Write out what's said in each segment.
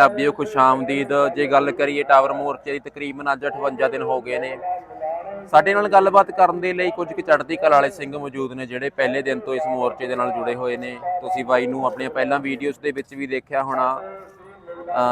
ਪੰਜਾਬੀਓ ਖੁਸ਼ ਆਮਦੀਦ ਜੇ ਗੱਲ ਕਰੀਏ ਟਾਵਰ ਮੋਰਚੇ ਦੀ ਤਕਰੀਬਨ ਅੱਜ 58 ਦਿਨ ਹੋ ਗਏ ਨੇ। ਸਾਡੇ ਨਾਲ ਗੱਲਬਾਤ ਕਰਨ ਦੇ ਲਈ ਕੁਝ ਕੁ ਚੜ੍ਹਦੀ ਕਲਾ ਵਾਲੇ ਸਿੰਘ ਮੌਜੂਦ ਨੇ ਜਿਹੜੇ ਪਹਿਲੇ ਦਿਨ ਤੋਂ ਇਸ ਮੋਰਚੇ ਦੇ ਨਾਲ ਜੁੜੇ ਹੋਏ ਨੇ। ਤੁਸੀਂ ਬਾਈ ਨੂੰ ਆਪਣੀਆਂ ਪਹਿਲਾਂ ਵੀਡੀਓਜ਼ ਦੇ ਵਿੱਚ ਵੀ ਦੇਖਿਆ ਹੋਣਾ।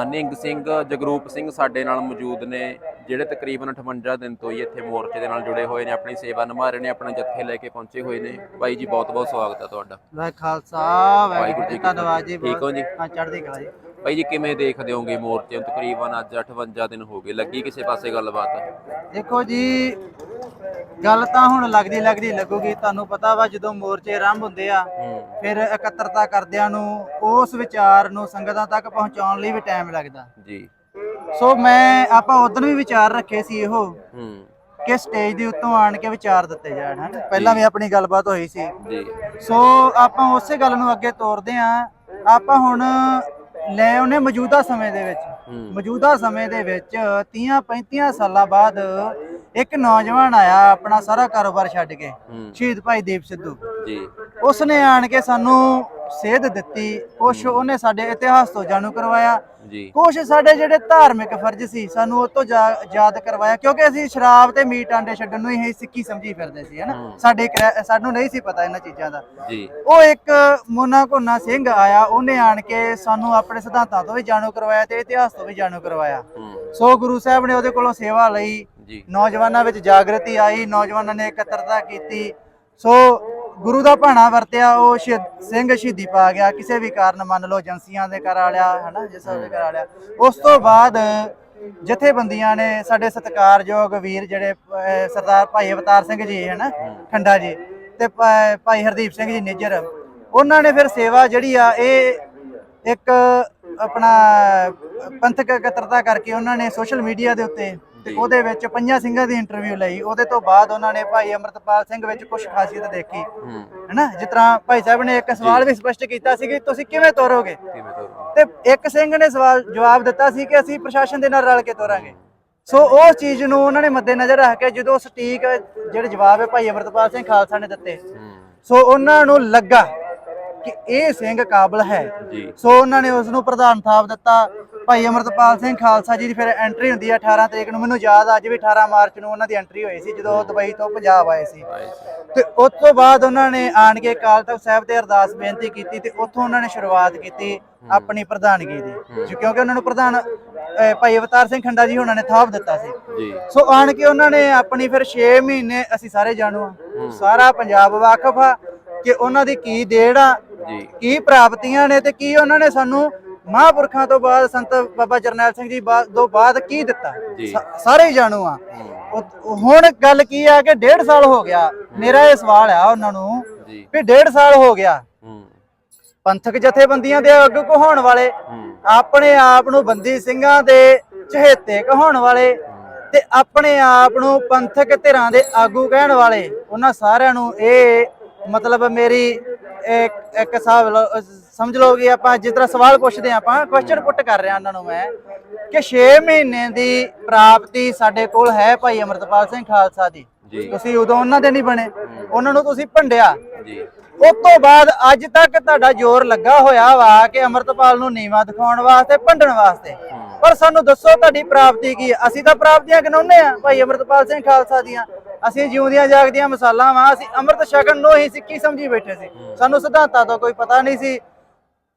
ਨਿੰਗ ਸਿੰਘ ਜਗਰੂਪ ਸਿੰਘ ਸਾਡੇ ਨਾਲ ਮੌਜੂਦ ਨੇ ਜਿਹੜੇ ਤਕਰੀਬਨ 58 ਦਿਨ ਤੋਂ ਹੀ ਇੱਥੇ ਮੋਰਚੇ ਦੇ ਨਾਲ ਜੁੜੇ ਹੋਏ ਨੇ ਆਪਣੀ ਸੇਵਾ ਨਿਭਾ ਰਹੇ ਨੇ ਆਪਣੇ ਜੱਥੇ ਲੈ ਕੇ ਪਹੁੰਚੇ ਹੋਏ ਨੇ। ਬਾਈ ਜੀ ਬਹੁਤ ਬਹੁਤ ਸਵਾਗਤ ਹੈ ਤੁਹਾਡਾ। ਖਾਲਸਾ ਵਾਹਿਗੁਰੂ ਜੀ ਧੰਨਵਾਦ ਜੀ ਠੀਕ ਹੋ ਜੀ? ਹਾਂ ਚੜ੍ਹਦੀ ਕਲਾ ਜੀ। ਬਾਈ ਜੀ ਕਿਵੇਂ ਦੇਖਦੇ ਹੋਗੇ ਮੋਰਚੇ? ਨੂੰ ਤਕਰੀਬਨ ਅੱਜ 58 ਦਿਨ ਹੋ ਗਏ ਲੱਗੀ ਕਿਸੇ ਪਾਸੇ ਗੱਲਬਾਤ? ਦੇਖੋ ਜੀ ਗੱਲ ਤਾਂ ਹੁਣ ਲੱਗਦੀ ਲੱਗਦੀ ਲੱਗੂਗੀ ਤੁਹਾਨੂੰ ਪਤਾ ਵਾ ਜਦੋਂ ਮੋਰਚੇ ਆਰੰਭ ਹੁੰਦੇ ਆ ਫਿਰ ਇਕੱਤਰਤਾ ਕਰਦਿਆਂ ਨੂੰ ਉਸ ਵਿਚਾਰ ਨੂੰ ਸੰਗਤਾਂ ਤੱਕ ਪਹੁੰਚਾਉਣ ਲਈ ਵੀ ਟਾਈਮ ਲੱਗਦਾ। ਜੀ। ਸੋ ਮੈਂ ਆਪਾਂ ਉਦੋਂ ਵੀ ਵਿਚਾਰ ਰੱਖੇ ਸੀ ਇਹੋ ਹੂੰ। ਕਿ ਸਟੇਜ ਦੇ ਉੱਤੋਂ ਆਣ ਕੇ ਵਿਚਾਰ ਦਿੱਤੇ ਜਾਣ ਹਨ? ਪਹਿਲਾਂ ਵੀ ਆਪਣੀ ਗੱਲਬਾਤ ਹੋਈ ਸੀ। ਜੀ। ਸੋ ਆਪਾਂ ਉਸੇ ਗੱਲ ਨੂੰ ਅੱਗੇ ਤੋਰਦੇ ਆਂ। ਆਪਾਂ ਹੁਣ ਲੈ ਉਹਨੇ ਮੌਜੂਦਾ ਸਮੇਂ ਦੇ ਵਿੱਚ। ਮੌਜੂਦਾ ਸਮੇਂ ਦੇ ਵਿੱਚ 30 35 ਸਾਲਾਂ ਬਾਅਦ ਇੱਕ ਨੌਜਵਾਨ ਆਇਆ ਆਪਣਾ ਸਾਰਾ ਕਾਰੋਬਾਰ ਛੱਡ ਕੇ ਸ਼ਹੀਦ ਭਾਈ ਦੀਪ ਸਿੱਧੂ। ਜੀ। ਉਸਨੇ ਆਣ ਕੇ ਸਾਨੂੰ ਸੇਧ ਦਿੱਤੀ ਕੁਛ ਉਹਨੇ ਸਾਡੇ ਇਤਿਹਾਸ ਤੋਂ ਜਾਣੂ ਕਰਵਾਇਆ। ਜੀ। ਕੁਛ ਸਾਡੇ ਜਿਹੜੇ ਧਾਰਮਿਕ ਫਰਜ਼ ਸੀ ਸਾਨੂੰ ਉਹ ਤੋਂ ਯਾਦ ਕਰਵਾਇਆ ਕਿਉਂਕਿ ਅਸੀਂ ਸ਼ਰਾਬ ਤੇ ਮੀਟ ਆਂਡੇ ਛੱਡਣ ਨੂੰ ਹੀ ਸਿੱਖੀ ਸਮਝੀ ਫਿਰਦੇ ਸੀ ਹਨਾ। ਸਾਡੇ ਸਾਨੂੰ ਨਹੀਂ ਸੀ ਪਤਾ ਇਹਨਾਂ ਚੀਜ਼ਾਂ ਦਾ। ਜੀ। ਉਹ ਇੱਕ ਮੋਨਾ ਕੋਨਾ ਸਿੰਘ ਆਇਆ ਉਹਨੇ ਆਣ ਕੇ ਸਾਨੂੰ ਆਪਣੇ ਸਿਧਾਂਤਾਂ ਤੋਂ ਵੀ ਜਾਣੂ ਕਰਵਾਇਆ ਤੇ ਇਤਿਹਾਸ ਤੋਂ ਵੀ ਜਾਣੂ ਕਰਵਾਇਆ। ਸੋ ਗੁਰੂ ਸਾਹਿਬ ਨੇ ਉਹਦੇ ਕੋਲੋਂ ਸੇਵਾ ਲਈ। ਜੀ। ਨੌਜਵਾਨਾਂ ਵਿੱਚ ਜਾਗਰਤੀ ਆਈ ਨੌਜਵਾਨਾਂ ਨੇ ਇਕੱਤਰਤਾ ਕੀਤੀ। ਸੋ ਗੁਰੂ ਦਾ ਭਾਣਾ ਵਰਤਿਆ ਉਹ ਸ਼ਹੀਦ- ਸਿੰਘ ਸ਼ਹੀਦੀ ਪਾ ਗਿਆ। ਕਿਸੇ ਵੀ ਕਾਰਨ ਮੰਨ ਲਓ ਏਜੰਸੀਆਂ ਦੇ ਕਰਾ ਲਿਆ ਹਨਾ ਜਿਸ ਦੇ ਕਰਾ ਲਿਆ ਉਸ ਤੋਂ ਬਾਅਦ ਜਥੇਬੰਦੀਆਂ ਨੇ ਸਾਡੇ ਸਤਿਕਾਰਯੋਗ ਵੀਰ ਜਿਹੜੇ ਅਹ, ਸਰਦਾਰ ਭਾਈ ਅਵਤਾਰ ਸਿੰਘ ਜੀ ਹਨਾ ਖੰਡਾ ਜੀ ਤੇ ਭਾ- ਭਾਈ ਹਰਦੀਪ ਸਿੰਘ ਜੀ ਨਿੱਜਰ ਉਹਨਾਂ ਨੇ ਫਿਰ ਸੇਵਾ ਜਿਹੜੀ ਆ ਇਹ ਇੱਕ ਆਪਣਾ ਪੰਥਕ ਇਕੱਤਰਤਾ ਕਰਕੇ ਉਹਨਾਂ ਨੇ ਸੋਸ਼ਲ ਮੀਡੀਆ ਦੇ ਉੱਤੇ ਤੇ ਉਹਦੇ ਵਿੱਚ ਪੰਜਾਂ ਸਿੰਘਾਂ ਦੀ ਇੰਟਰਵਿਊ ਲਈ। ਉਹਦੇ ਤੋਂ ਬਾਅਦ ਉਹਨਾਂ ਨੇ ਭਾਈ ਅਮਰਤਪਾਲ ਸਿੰਘ ਵਿੱਚ ਕੁਝ ਖਾਸੀਅਤ ਦੇਖੀ। ਹੈਨਾ? ਜਿਸ ਤਰ੍ਹਾਂ ਭਾਈ ਸਾਹਿਬ ਨੇ ਇੱਕ ਸਵਾਲ ਵੀ ਸਪਸ਼ਟ ਕੀਤਾ ਸੀ ਕਿ ਤੁਸੀਂ ਕਿਵੇਂ ਤੋਰੋਗੇ? ਤੋਂ ਇੱਕ ਸਿੰਘ ਨੇ ਸਵਾਲ ਜਵਾਬ ਦਿੱਤਾ ਸੀ ਕਿ ਅਸੀਂ ਪ੍ਰਸ਼ਾਸਨ ਦੇ ਨਾਲ ਰਲ ਕੇ ਤੋਰਾਂਗੇ। ਸੋ ਉਸ ਚੀਜ਼ ਨੂੰ ਉਹਨਾਂ ਨੇ ਮੱਦੇਨਜ਼ਰ ਰੱਖ ਕੇ ਜਦੋਂ ਸਟੀਕ ਜਿਹੜੇ ਜਵਾਬ ਹੈ ਭਾਈ ਅਮਰਤਪਾਲ ਸਿੰਘ ਖਾਲਸਾ ਨੇ ਦਿੱਤੇ। ਸੋ ਉਹਨਾਂ ਨੂੰ ਲੱਗਾ ਕਿ ਇਹ ਸਿੰਘ ਕਾਬਲ ਹੈ। ਸੋ ਉਹਨਾਂ ਨੇ ਉਸ ਨੂੰ ਪ੍ਰਧਾਨ ਥਾਪ ਦਿੱਤਾ। ਭਾਈ ਅਮਰਤਪਾਲ ਸਿੰਘ ਖਾਲਸਾ ਜੀ ਦੀ ਫਿਰ ਐਂਟਰੀ ਹੁੰਦੀ ਹੈ 18 ਤਰੀਕ ਨੂੰ। ਮੈਨੂੰ ਯਾਦ ਆ, ਅੱਜ ਵੀ 18 ਮਾਰਚ ਨੂੰ ਉਹਨਾਂ ਦੀ ਐਂਟਰੀ ਹੋਈ ਸੀ ਜਦੋਂ ਉਹ ਦੁਬਈ ਤੋਂ ਪੰਜਾਬ ਆਏ ਸੀ। ਤੇ ਉਸ ਤੋਂ ਬਾਅਦ ਉਹਨਾਂ ਨੇ ਆਣ ਕੇ ਅਕਾਲ ਤਖਤ ਸਾਹਿਬ ਤੇ ਅਰਦਾਸ ਬੇਨਤੀ ਕੀਤੀ ਤੇ ਉੱਥੋਂ ਉਹਨਾਂ ਨੇ ਸ਼ੁਰੂਆਤ ਕੀਤੀ ਆਪਣੀ ਪ੍ਰਧਾਨਗੀ ਦੀ। ਕਿਉਂਕਿ ਉਹਨਾਂ ਨੂੰ ਪ੍ਰਧਾਨ ਭਾਈ ਅਵਤਾਰ ਸਿੰਘ ਖੰਡਾ ਜੀ ਉਹਨਾਂ ਨੇ ਥਾਪ ਦਿੱਤਾ ਸੀ। ਜੀ। ਸੋ ਆਣ ਕੇ ਉਹਨਾਂ ਨੇ ਆਪਣੀ ਫਿਰ 6 ਮਹੀਨੇ ਅਸੀਂ ਸਾਰੇ ਜਾਣੂ ਆ। ਸਾਰਾ ਪੰਜਾਬ ਵਾਕਫ ਆ ਕਿ ਉਹਨਾਂ ਦੀ ਕੀ ਦੇੜ ਆ ਕੀ ਪ੍ਰਾਪਤੀਆਂ ਨੇ ਤੇ ਕੀ ਉਹਨਾਂ ਨੇ ਸਾਨੂੰ ਮਹਾਂਪੁਰਖਾਂ ਤੋਂ ਬਾਅਦ ਸੰਤ ਬਾਬਾ ਜਰਨੈਲ ਸਿੰਘ ਜੀ ਬਾ- ਤੋਂ ਬਾਅਦ ਕੀ ਦਿੱਤਾ? ਜੀ। ਸਾ- ਸਾਰੇ ਹੀ ਜਾਣੂ ਆ। ਉਹ- ਹੁਣ ਗੱਲ ਕੀ ਆ ਕਿ ਡੇਢ ਸਾਲ ਹੋ ਗਿਆ। ਮੇਰਾ ਇਹ ਸਵਾਲ ਆ ਉਹਨਾਂ ਨੂੰ ਜੀ। ਵੀ ਡੇਢ ਸਾਲ ਹੋ ਗਿਆ। ਹੂੰ। ਪੰਥਕ ਜਥੇਬੰਦੀਆਂ ਦੇ ਅੱਗੇ ਕਹਾਉਣ ਵਾਲੇ ਹੂੰ। ਆਪਣੇ ਆਪ ਨੂੰ ਬੰਦੀ ਸਿੰਘਾਂ ਦੇ ਚਹੇਤੇ ਕਹਾਉਣ ਵਾਲੇ ਤੇ ਆਪਣੇ ਆਪ ਨੂੰ ਪੰਥਕ ਧਿਰਾਂ ਦੇ ਆਗੂ ਕਹਿਣ ਵਾਲੇ ਉਹਨਾਂ ਸਾਰਿਆਂ ਨੂੰ ਇਹ ਮਤਲਬ ਮੇਰੀ ਇੱਕ ਇੱਕ ਹਿਸਾਬ ਸਮਝ ਲਓ ਕਿ ਆਪਾਂ ਜਿਸ ਤਰ੍ਹਾਂ ਸਵਾਲ ਪੁੱਛਦੇ ਆਪਾਂ ਕੁਐਸਚਨ ਪੁੱਟ ਕਰ ਰਿਹਾ ਉਹਨਾਂ ਨੂੰ ਮੈਂ ਕਿ 6 ਮਹੀਨੇ ਦੀ ਪ੍ਰਾਪਤੀ ਸਾਡੇ ਕੋਲ ਹੈ ਭਾਈ ਅਮਰਤਪਾਲ ਸਿੰਘ ਖਾਲਸਾ ਦੀ? ਤੁਸੀਂ ਉਦੋਂ ਉਹਨਾਂ ਦੇ ਨਹੀਂ ਬਣੇ ਉਹਨਾਂ ਨੂੰ ਤੁਸੀਂ ਭੰਡਿਆ। ਜੀ। ਉਸ ਤੋਂ ਬਾਅਦ ਅੱਜ ਤੱਕ ਤੁਹਾਡਾ ਜ਼ੋਰ ਲੱਗਾ ਹੋਇਆ ਵਾ ਕਿ ਅਮਰਤਪਾਲ ਨੂੰ ਨੀਵਾ ਦਿਖਾਉਣ ਵਾਸਤੇ ਭੰਡਣ ਵਾਸਤੇ। ਪਰ ਸਾਨੂੰ ਦੱਸੋ ਤੁਹਾਡੀ ਪ੍ਰਾਪਤੀ ਕੀ ਹੈ ਅਸੀਂ ਤਾਂ ਪ੍ਰਾਪਤੀਆਂ ਗਿਣਾਉਂਦੇ ਆ ਭਾਈ ਅਮਰਤਪਾਲ ਸਿੰਘ ਖਾਲਸਾ ਦੀਆਂ। ਅਸੀਂ ਜਿਉਂਦੀਆਂ ਜਾਗਦੀਆਂ ਮਿਸਾਲਾਂ ਵਾਂ ਅਸੀਂ ਅੰਮ੍ਰਿਤ ਛਕਣ ਨੂੰ ਹੀ ਸਿੱਖੀ ਸਮਝੀ ਬੈਠੇ ਸੀ। ਸਾਨੂੰ ਸਿਧਾਂਤਾਂ ਦਾ ਕੋਈ ਪਤਾ ਨਹੀਂ ਸੀ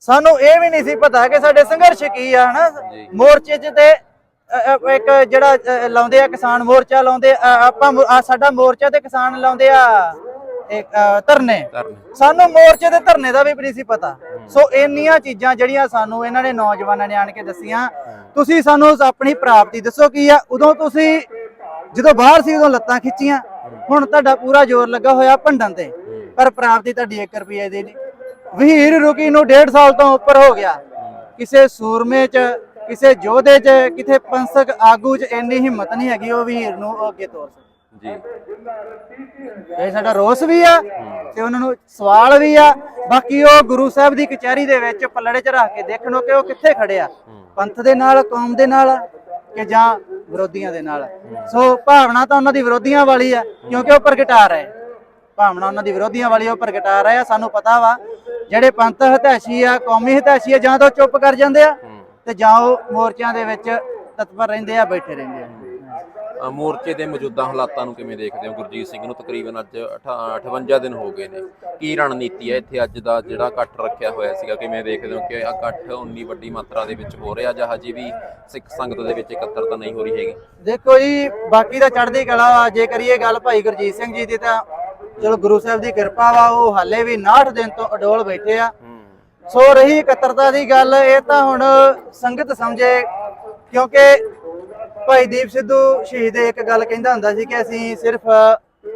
ਸਾਨੂੰ ਇਹ ਵੀ ਨਹੀਂ ਸੀ ਪਤਾ ਕਿ ਸਾਡੇ ਸੰਘਰਸ਼ ਕੀ ਆ ਹਨਾ। ਮੋਰਚੇ 'ਚ ਤੇ ਇੱਕ ਜਿਹੜਾ ਲਾਉਂਦੇ ਆ ਕਿਸਾਨ ਮੋਰਚਾ ਲਾਉਂਦੇ ਆਪਾਂ ਸਾਡਾ ਮੋਰਚਾ ਤੇ ਕਿਸਾਨ ਲਾਉਂਦੇ ਆ ਧਰਨੇ। ਸਾਨੂੰ ਮੋਰਚੇ ਦੇ ਧਰਨੇ ਦਾ ਵੀ ਨਹੀਂ ਸੀ ਪਤਾ। ਸੋ ਇੰਨੀਆਂ ਚੀਜ਼ਾਂ ਜਿਹੜੀਆਂ ਸਾਨੂੰ ਇਹਨਾਂ ਨੇ ਨੌਜਵਾਨਾਂ ਨੇ ਆਣ ਕੇ ਦੱਸੀਆਂ। ਤੁਸੀਂ ਸਾਨੂੰ ਆਪਣੀ ਪ੍ਰਾਪਤੀ ਦੱਸੋ ਕੀ ਆ? ਉਦੋਂ ਤੁਸੀਂ ਜਦੋਂ ਬਾਹਰ ਸੀ ਉਦੋਂ ਲੱਤਾਂ ਖਿੱਚੀਆਂ। ਹੁਣ ਤੁਹਾਡਾ ਪੂਰਾ ਜ਼ੋਰ ਲੱਗਾ ਹੋਇਆ ਭੰਡਣ ਤੇ। ਪਰ ਪ੍ਰਾਪਤੀ ਤੁਹਾਡੀ 1 ਰੁਪਏ ਦੀ ਨਹੀਂ। ਵਹੀਰ ਰੁਕੀ ਨੂੰ 1.5 ਸਾਲ ਤੋਂ ਉੱਪਰ ਹੋ ਗਿਆ। ਕਿਸੇ ਸੂਰਮੇ 'ਚ ਕਿਸੇ ਯੋਧੇ 'ਚ ਕਿਥੇ ਪੰਸਕ ਆਗੂ 'ਚ ਇੰਨੀ ਹਿੰਮਤ ਨਹੀਂ ਹੈਗੀ ਉਹ ਵਹੀਰ ਨੂੰ ਉਹ ਅੱਗੇ ਤੋਰ ਸਕੇ ਜੀ। ਇਹ ਸਾਡਾ ਰੋਸ ਵੀ ਆ ਤੇ ਉਹਨਾਂ ਨੂੰ ਸਵਾਲ ਵੀ ਆ। ਬਾਕੀ ਉਹ ਗੁਰੂ ਸਾਹਿਬ ਦੀ ਕਚਹਿਰੀ ਦੇ ਵਿੱਚ ਪੱਲੜੇ 'ਚ ਰੱਖ ਕੇ ਦੇਖਣੋ ਕਿ ਉਹ ਕਿੱਥੇ ਖੜੇ ਆ। ਪੰਥ ਦੇ ਨਾਲ ਕੌਮ ਦੇ ਨਾਲ ਕਿ ਜਾਂ ਵਿਰੋਧੀਆਂ ਦੇ ਨਾਲ। ਸੋ ਭਾਵਨਾ ਤਾਂ ਉਹਨਾਂ ਦੀ ਵਿਰੋਧੀਆਂ ਵਾਲੀ ਆ ਕਿਉਂਕਿ ਉਹ ਪ੍ਰਗਟਾ ਰਹੇ। ਭਾਵਨਾ ਉਹਨਾਂ ਦੀ ਵਿਰੋਧੀਆਂ ਵਾਲੀ ਉਹ ਪ੍ਰਗਟਾ ਰਹੇ ਆ ਸਾਨੂੰ ਪਤਾ ਵਾ। ਜਿਹੜੇ ਪੰਥ ਹਿਤੈਸ਼ੀ ਆ ਕੌਮੀ ਹਿਤੈਸ਼ੀ ਆ ਜਾਂ ਤਾਂ ਉਹ ਚੁੱਪ ਕਰ ਜਾਂਦੇ ਆ ਤੇ ਜਾਂ ਉਹ ਮੋਰਚਿਆਂ ਦੇ ਵਿੱਚ ਤਤਪਰ ਰਹਿੰਦੇ ਆ ਬੈਠੇ ਰਹਿੰਦੇ ਆ। ਮੋਰਚੇ ਦੇ ਮੌਜੂਦਾ ਹਾਲਾਤਾਂ ਨੂੰ ਕਿਵੇਂ ਦੇਖਦੇ ਹੋ? ਗੁਰਜੀਤ ਸਿੰਘ ਨੂੰ ਤਕਰੀਬਨ ਅੱਜ ਅਠਾ- 58 ਦਿਨ ਹੋ ਗਏ ਨੇ। ਕੀ ਰਣਨੀਤੀ ਹੈ ਇੱਥੇ ਅੱਜ ਦਾ ਜਿਹੜਾ ਇਕੱਠ ਰੱਖਿਆ ਹੋਇਆ ਸੀਗਾ? ਕਿਵੇਂ ਦੇਖਦੇ ਹੋ ਕਿ ਇਕੱਠ ਉਨੀ ਵੱਡੀ ਮਾਤਰਾ ਦੇ ਵਿੱਚ ਹੋ ਰਿਹਾ? ਜਾਂ ਹਜੇ ਵੀ ਸਿੱਖ ਸੰਗਤ ਦੇ ਵਿੱਚ ਇਕੱਤਰਤਾ ਨਹੀਂ ਹੋ ਰਹੀ ਹੈਗੀ? ਦੇਖੋ ਜੀ ਬਾਕੀ ਦਾ ਚੜ੍ਹਦੀ ਕਲਾ ਜੇ ਕਰੀਏ ਗੱਲ ਭਾਈ ਗੁਰਜੀਤ ਸਿੰਘ ਜੀ ਦੀ ਤਾਂ ਚਲੋ ਗੁਰੂ ਸਾਹਿਬ ਦੀ ਕਿਰਪਾ ਵਾ ਉਹ ਹਾਲੇ ਵੀ 69 ਦਿਨ ਤੋਂ ਅਡੋਲ ਬੈਠੇ ਆ। ਸੋ ਰਹੀ ਇਕੱਤਰਤਾ ਦੀ ਗੱਲ ਇਹ ਤਾਂ ਹੁਣ ਸੰਗਤ ਸਮਝੇ ਕਿਉਂਕਿ ਭਾਈ ਦੀਪ ਸਿੱਧੂ ਸ਼ਹੀਦ ਇੱਕ ਗੱਲ ਕਹਿੰਦਾ ਹੁੰਦਾ ਸੀ ਕਿ ਅਸੀਂ ਸਿਰਫ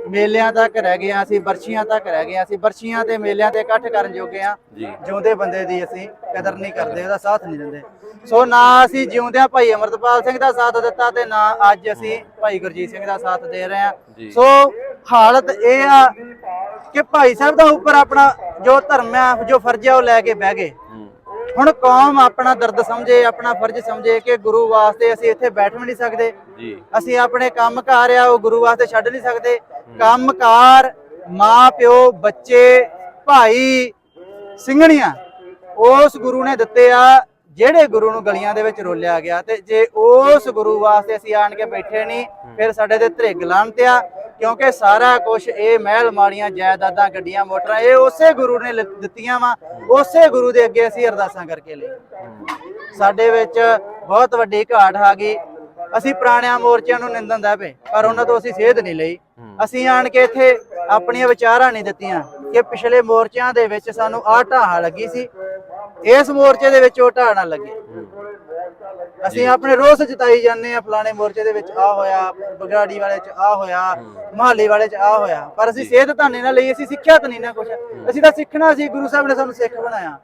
ਮੇਲਿਆਂ ਤੱਕ ਰਹਿ ਗਏ ਅਸੀਂ ਬਰਛੀਆਂ ਤੱਕ ਰਹਿ ਗਏ ਅਸੀਂ ਬਰਛੀਆਂ ਤੇ ਮੇਲਿਆਂ ਤੇ ਇਕੱਠ ਕਰਨ ਜੋਗੇ ਜੀ। ਜਿਉਂਦੇ ਬੰਦੇ ਦੀ ਅਸੀਂ ਕਦਰ ਨਹੀਂ ਕਰਦੇ ਉਹਦਾ ਸਾਥ ਨਹੀਂ ਦਿੰਦੇ। ਸੋ ਨਾ ਅਸੀਂ ਜਿਉਂਦਿਆਂ ਭਾਈ ਅਮਰਤਪਾਲ ਸਿੰਘ ਦਾ ਸਾਥ ਦਿੱਤਾ ਤੇ ਨਾ ਅੱਜ ਅਸੀਂ ਭਾਈ ਗੁਰਜੀਤ ਸਿੰਘ ਦਾ ਸਾਥ ਦੇ ਰਹੇ। ਹਾਂ। ਸੋ ਹਾਲਤ ਇਹ ਆ ਕਿ ਭਾਈ ਸਾਹਿਬ ਦਾ ਉੱਪਰ ਆਪਣਾ ਜੋ ਧਰਮ ਆ ਜੋ ਫਰਜ਼ ਆ ਉਹ ਲੈ ਕੇ ਬਹਿ ਗਏ। ਹੁਣ ਕੌਮ ਆਪਣਾ ਦਰਦ ਸਮਝੇ ਆਪਣਾ ਫਰਜ਼ ਸਮਝੇ ਕਿ ਗੁਰੂ ਵਾਸਤੇ ਅਸੀਂ ਇੱਥੇ ਬੈਠ ਵੀ ਨਹੀਂ ਸਕਦੇ। ਅਸੀਂ ਆਪਣੇ ਕੰਮ ਕਾਰ ਆ ਉਹ ਗੁਰੂ ਵਾਸਤੇ ਛੱਡ ਨਹੀਂ ਸਕਦੇ। ਕੰਮ ਕਾਰ ਮਾਂ ਪਿਓ ਬੱਚੇ ਭਾਈ ਸਿੰਘਣੀਆਂ ਉਸ ਗੁਰੂ ਨੇ ਦਿੱਤੇ ਆ ਜਿਹੜੇ ਗੁਰੂ ਨੂੰ ਗਲੀਆਂ ਦੇ ਵਿੱਚ ਰੋਲਿਆ ਗਿਆ ਤੇ ਜੇ ਉਸ ਗੁਰੂ ਵਾਸਤੇ ਅਸੀਂ ਆਣ ਕੇ ਬੈਠੇ ਨਹੀਂ ਫਿਰ ਸਾਡੇ ਤੇ ਧ੍ਰਿਗ ਲਾਂਤ ਆ ਕਿਉਂਕਿ ਸਾਰਾ ਕੁਝ ਇਹ ਮਹਿਲ ਮਾੜੀਆਂ ਜਾਇਦਾਦਾਂ ਗੱਡੀਆਂ ਮੋਟਰਾਂ, ਇਹ ਉਸੇ ਗੁਰੂ ਨੇ ਲਿ- ਦਿੱਤੀਆਂ ਵਾ। ਉਸੇ ਗੁਰੂ ਦੇ ਅੱਗੇ ਅਸੀਂ ਅਰਦਾਸਾਂ ਕਰਕੇ ਲਈ। ਸਾਡੇ ਵਿੱਚ ਬਹੁਤ ਵੱਡੀ ਘਾਟ ਆ ਗਈ। ਅਸੀਂ ਪੁਰਾਣਿਆਂ ਮੋਰਚਿਆਂ ਨੂੰ ਨਿੰਦਣ ਦਾ ਪਏ, ਪਰ ਉਹਨਾਂ ਤੋਂ ਅਸੀਂ ਸੇਧ ਨਹੀਂ ਲਈ। ਅਸੀਂ ਆਣ ਕੇ ਇੱਥੇ ਆਪਣੀਆਂ ਵਿਚਾਰਾਂ ਨਹੀਂ ਦਿੱਤੀਆਂ ਕਿ ਪਿਛਲੇ ਮੋਰਚਿਆਂ ਦੇ ਵਿੱਚ ਸਾਨੂੰ ਆਹ ਢਾਹ ਲੱਗੀ ਸੀ। ਇਸ ਮੋਰਚੇ ਦੇ ਵਿੱਚ ਉਹ ਢਾਹ ਨਾ ਲੱਗੇ। ਅਸੀਂ ਆਪਣੇ ਰੋਸ ਜਤਾਈ ਜਾਂਦੇ ਆ ਫਲਾਣੇ ਮੋਰਚੇ ਦੇ ਵਿੱਚ ਆ ਹੋਇਆ ਬਗਾੜੀ ਵਾਲੇ ਚ ਆ ਹੋਇਆ ਮਹਾਲੀ ਵਾਲੇ ਚ ਆ ਹੋਇਆ। ਪਰ ਅਸੀਂ ਸੇਧ ਤਾਂ ਨਹੀਂ ਨਾ ਲਈ ਅਸੀਂ ਸਿੱਖਿਆ ਤਾਂ ਨਹੀਂ ਨਾ ਕੁਛ। ਅਸੀਂ ਤਾਂ ਸਿੱਖਣਾ ਸੀ ਗੁਰੂ ਸਾਹਿਬ ਨੇ ਸਾਨੂੰ ਸਿੱਖ ਬਣਾਇਆ।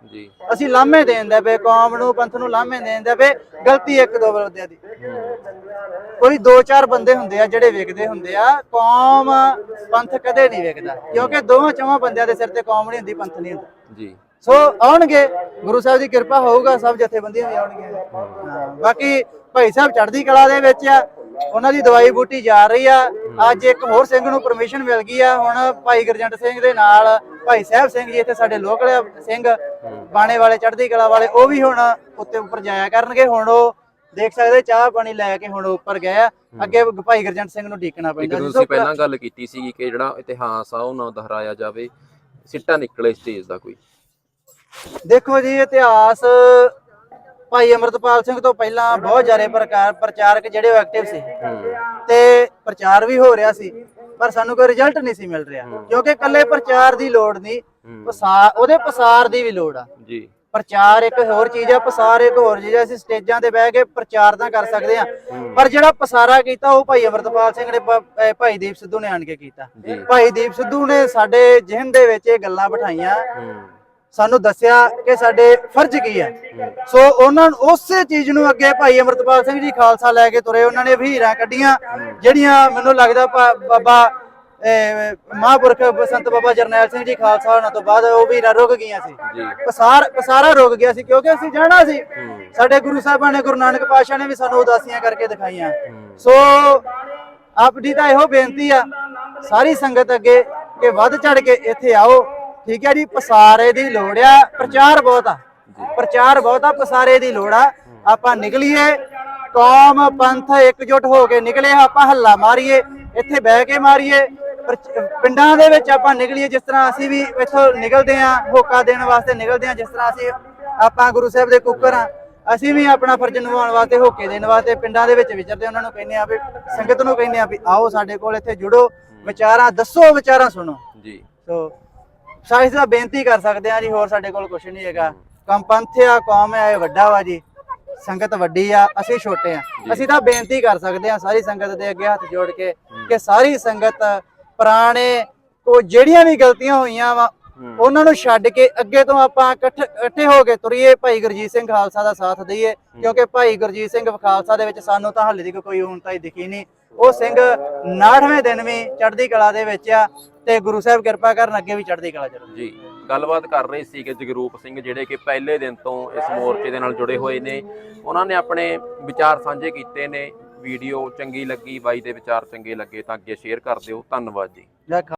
ਅਸੀਂ ਲਾਮੇ ਦੇਣ ਦੇ ਪਏ ਕੌਮ ਨੂੰ ਪੰਥ ਨੂੰ ਲਾਮੇ ਦੇਣ ਦੇ ਪਏ ਗਲਤੀ ਇੱਕ ਦੋ ਬੰਦਿਆਂ ਦੀ ਕੋਈ ਦੋ ਚਾਰ ਬੰਦੇ ਹੁੰਦੇ ਆ ਜਿਹੜੇ ਵਿਕਦੇ ਹੁੰਦੇ ਆ ਕੌਮ ਪੰਥ ਕਦੇ ਨਹੀਂ ਵਿਕਦਾ ਕਿਉਂਕਿ ਦੋਵਾਂ ਚੌਵਾਂ ਬੰਦਿਆਂ ਦੇ ਸਿਰ ਤੇ ਕੌਮ ਨਹੀਂ ਹੁੰਦੀ ਪੰਥ ਨਹੀਂ ਹੁੰਦਾ। ਜੀ। ਸੋ ਆਉਣਗੇ ਗੁਰੂ ਸਾਹਿਬ ਦੀ ਕਿਰਪਾ ਹੋਊਗਾ ਸਭ ਜਥੇਬੰਦੀਆਂ ਵੀ ਆਉਣਗੀਆਂ। ਬਾਕੀ ਭਾਈ ਸਾਹਿਬ ਚੜ੍ਹਦੀ ਕਲਾ ਦੇ ਵਿੱਚ ਆ ਉਹਨਾਂ ਦੀ ਦਵਾਈ ਬੂਟੀ ਜਾ ਰਹੀ ਆ। ਅੱਜ ਇੱਕ ਹੋਰ ਸਿੰਘ ਨੂੰ ਪਰਮਿਸ਼ਨ ਮਿਲ ਗਈ ਆ ਹੁਣ ਭਾਈ ਗੁਰਜੰਟ ਸਿੰਘ ਦੇ ਨਾਲ ਭਾਈ ਸਾਹਿਬ ਸਿੰਘ ਜੀ ਇੱਥੇ ਸਾਡੇ ਲੋਕਲ ਸਿੰਘ ਬਾਣੇ ਵਾਲੇ ਚੜ੍ਹਦੀ ਕਲਾ ਵਾਲੇ ਉਹ ਵੀ ਹੁਣ ਉੱਤੇ ਉੱਪਰ ਜਾਇਆ ਕਰਨਗੇ। ਹੁਣ ਉਹ ਦੇਖ ਸਕਦੇ ਚਾਹ ਪਾਣੀ ਲੈ ਕੇ ਹੁਣ ਉੱਪਰ ਗਏ ਆ। ਅੱਗੇ ਭਾਈ ਗੁਰਜੰਟ ਸਿੰਘ ਨੂੰ ਇੱਕ ਪੈਂਦਾ ਸੀ। ਤੁਸੀਂ ਪਹਿਲਾਂ ਗੱਲ ਕੀਤੀ ਸੀ ਕਿ ਜਿਹੜਾ ਇਤਿਹਾਸ ਆ ਉਹ ਨਾ ਦੁਹਰਾਇਆ ਜਾਵੇ ਸਿੱਟਾ ਨਿਕਲੇ ਸਟੇਜ ਦਾ ਕੋਈ। ਦੇਖੋ ਜੀ ਇਤਿਹਾਸ ਭਾਈ ਅਮਰਤਪਾਲ ਸਿੰਘ ਤੋਂ ਪਹਿਲਾਂ ਬਹੁਤ ਜ਼ਿਆਦਾ ਪ੍ਰਕਾਰ ਪ੍ਰਚਾਰਕ ਜਿਹੜੇ ਐਕਟਿਵ ਸੀ। ਤੇ ਪ੍ਰਚਾਰ ਵੀ ਹੋ ਰਿਹਾ ਸੀ ਪਰ ਸਾਨੂੰ ਕੋਈ ਰਿਜ਼ਲਟ ਨਹੀਂ ਸੀ ਮਿਲ ਰਿਹਾ। ਕਿਉਂਕਿ ਇਕੱਲੇ ਪ੍ਰਚਾਰ ਦੀ ਲੋੜ ਨਹੀਂ ਪਸਾਰ ਉਹਦੇ ਪਸਾਰ ਦੀ ਵੀ ਲੋੜ ਆ। ਜੀ। ਪ੍ਰਚਾਰ ਇੱਕ ਹੋਰ ਚੀਜ਼ ਆ ਪਸਾਰ ਇੱਕ ਹੋਰ ਚੀਜ਼ ਆ ਅਸੀਂ ਸਟੇਜਾਂ ਤੇ ਬਹਿ ਕੇ ਪ੍ਰਚਾਰ ਤਾਂ ਕਰ ਸਕਦੇ ਆ। ਪਰ ਜਿਹੜਾ ਪਸਾਰਾ ਕੀਤਾ ਉਹ ਭਾਈ ਅਮਰਤਪਾਲ ਸਿੰਘ ਨੇ ਭਾਈ ਦੀਪ ਸਿੱਧੂ ਨੇ ਆਣ ਕੇ ਕੀਤਾ। ਭਾਈ ਦੀਪ ਸਿੱਧੂ ਨੇ ਸਾਡੇ ਜਿਹਨ ਦੇ ਵਿੱਚ ਇਹ ਗੱਲਾਂ ਬਿਠਾਈਆਂ। ਸਾਨੂੰ ਦੱਸਿਆ ਕਿ ਸਾਡੇ ਫਰਜ਼ ਕੀ ਹੈ। ਸੋ ਉਹਨਾਂ ਨੂੰ ਉਸੇ ਚੀਜ਼ ਨੂੰ ਅੱਗੇ ਭਾਈ ਅਮਰਤਪਾਲ ਸਿੰਘ ਜੀ ਖਾਲਸਾ ਲੈ ਕੇ ਤੁਰੇ। ਉਹਨਾਂ ਨੇ ਵਹੀਰਾਂ ਕੱਢੀਆਂ ਜਿਹੜੀਆਂ ਮੈਨੂੰ ਲੱਗਦਾ ਬਾਬਾ ਮਹਾਂਪੁਰਖ ਬਸੰਤ ਬਾਬਾ ਜਰਨੈਲ ਸਿੰਘ ਜੀ ਖਾਲਸਾ ਹੋਣ ਤੋਂ ਬਾਅਦ ਉਹ ਵੀਰਾਂ ਰੁਕ ਗਈਆਂ ਸੀ। ਪਸਾਰ ਪਸਾਰਾ ਰੁਕ ਗਿਆ ਸੀ ਕਿਉਂਕਿ ਅਸੀਂ ਜਾਣਾ ਸੀ। ਸਾਡੇ ਗੁਰੂ ਸਾਹਿਬਾਂ ਨੇ ਗੁਰੂ ਨਾਨਕ ਪਾਤਸ਼ਾਹ ਨੇ ਵੀ ਸਾਨੂੰ ਉਦਾਸੀਆਂ ਕਰਕੇ ਦਿਖਾਈਆਂ। ਸੋ ਆਪਦੀ ਤਾਂ ਇਹੋ ਬੇਨਤੀ ਆ ਸਾਰੀ ਸੰਗਤ ਅੱਗੇ ਕਿ ਵੱਧ ਚੜ ਕੇ ਇੱਥੇ ਆਓ। ਠੀਕ ਹੈ ਜੀ ਪਸਾਰੇ ਦੀ ਲੋੜ ਆ ਪ੍ਰਚਾਰ ਬਹੁਤ ਆ। ਪ੍ਰਚਾਰ ਬਹੁਤ ਆ ਪਸਾਰੇ ਦੀ ਲੋੜ ਆ। ਆਪਾਂ ਨਿਕਲੀਏ ਕੌਮ ਪੰਥ ਇਕਜੁੱਟ ਹੋ ਕੇ ਨਿਕਲੇ ਆਪਾਂ ਹੱਲਾ ਮਾਰੀਏ ਇੱਥੇ ਬਹਿ ਕੇ ਮਾਰੀਏ। ਪਿੰਡਾਂ ਦੇ ਵਿੱਚ ਆਪਾਂ ਨਿਕਲੀਏ ਜਿਸ ਤਰ੍ਹਾਂ ਅਸੀਂ ਵੀ ਇੱਥੋਂ ਨਿਕਲਦੇ ਆਂ ਹੋਕਾ ਦੇਣ ਵਾਸਤੇ ਨਿਕਲਦੇ ਆਂ ਜਿਸ ਤਰ੍ਹਾਂ ਅਸੀਂ ਆਪਾਂ ਗੁਰੂ ਸਾਹਿਬ ਦੇ ਕੁੱਕਰ ਆ ਅਸੀਂ ਵੀ ਆਪਣਾ ਫਰਜ਼ ਨਿਭਾਉਣ ਵਾਸਤੇ ਹੋਕੇ ਦੇਣ ਵਾਸਤੇ ਪਿੰਡਾਂ ਦੇ ਵਿੱਚ ਵਿਚਰਦੇ ਉਹਨਾਂ ਨੂੰ ਕਹਿੰਦੇ ਆ ਵੀ ਸੰਗਤ ਨੂੰ ਕਹਿੰਦੇ ਆ ਵੀ ਆਓ ਸਾਡੇ ਕੋਲ ਇੱਥੇ ਜੁੜੋ ਵਿਚਾਰਾਂ ਦੱਸੋ ਵਿਚਾਰਾਂ ਸੁਣੋ। ਜੀ। ਸੋ ਸਾਇਸ ਦਾ ਬੇਨਤੀ ਕਰ ਸਕਦੇ ਆ ਜੀ ਹੋਰ ਸਾਡੇ ਕੋਲ ਕੁਝ ਨਹੀਂ ਹੈਗਾ। ਕੰਮ ਪੰਥ ਆ ਕੌਮ ਆ ਇਹ ਵੱਡਾ ਵਾ ਜੀ। ਸੰਗਤ ਵੱਡੀ ਆ ਅਸੀਂ ਛੋਟੇ ਆ। ਅਸੀਂ ਤਾਂ ਬੇਨਤੀ ਕਰ ਸਕਦੇ ਆ ਸਾਰੀ ਸੰਗਤ ਦੇ ਅੱਗੇ ਹੱਥ ਜੋੜ ਕੇ ਕਿ ਸਾਰੀ ਸੰਗਤ ਪੁਰਾਣੇ ਕੋ ਜਿਹੜੀਆਂ ਵੀ ਗਲਤੀਆਂ ਹੋਈਆਂ ਵਾ ਉਹਨਾਂ ਨੂੰ ਛੱਡ ਕੇ ਅੱਗੇ ਤੋਂ ਆਪਾਂ ਇਕੱਠ ਇਕੱਠੇ ਹੋ ਕੇ ਤੁਰੀਏ। ਭਾਈ ਗੁਰਜੀਤ ਸਿੰਘ ਖਾਲਸਾ ਦਾ ਸਾਥ ਦਈਏ ਕਿਉਂਕਿ ਭਾਈ ਗੁਰਜੀਤ ਸਿੰਘ ਖਾਲਸਾ ਦੇ ਵਿੱਚ ਸਾਨੂੰ ਤਾਂ ਹਾਲੇ ਤੱਕ ਕੋਈ ਉਨਤਾ ਹੀ ਦਿਖੀ ਨਹੀਂ। ਉਹ ਸਿੰਘ 69ਵੇਂ ਦਿਨ ਵੀ ਚੜ੍ਹਦੀ ਕਲਾ ਦੇ ਵਿੱਚ ਆ ਤੇ ਗੁਰੂ ਸਾਹਿਬ ਕਿਰਪਾ ਕਰਨ ਅੱਗੇ ਵੀ ਚੜ੍ਹਦੀ ਕਲਾ ਚ ਰਹੋ ਜੀ ਗੱਲਬਾਤ ਕਰ ਰਹੇ ਸੀ ਕਿ ਜਗਰੂਪ ਸਿੰਘ ਜਿਹੜੇ ਕਿ ਪਹਿਲੇ ਦਿਨ ਤੋਂ ਇਸ ਮੋਰਚੇ ਦੇ ਨਾਲ ਜੁੜੇ ਹੋਏ ਨੇ ਉਹਨਾਂ ਨੇ ਆਪਣੇ ਵਿਚਾਰ ਸਾਂਝੇ ਕੀਤੇ ਨੇ ਵੀਡੀਓ ਚੰਗੀ ਲੱਗੀ ਬਾਈ ਦੇ ਵਿਚਾਰ ਚੰਗੇ ਲੱਗੇ ਤਾਂ ਅੱਗੇ ਸ਼ੇਅਰ ਕਰ ਦਿਓ ਧੰਨਵਾਦ ਜੀ।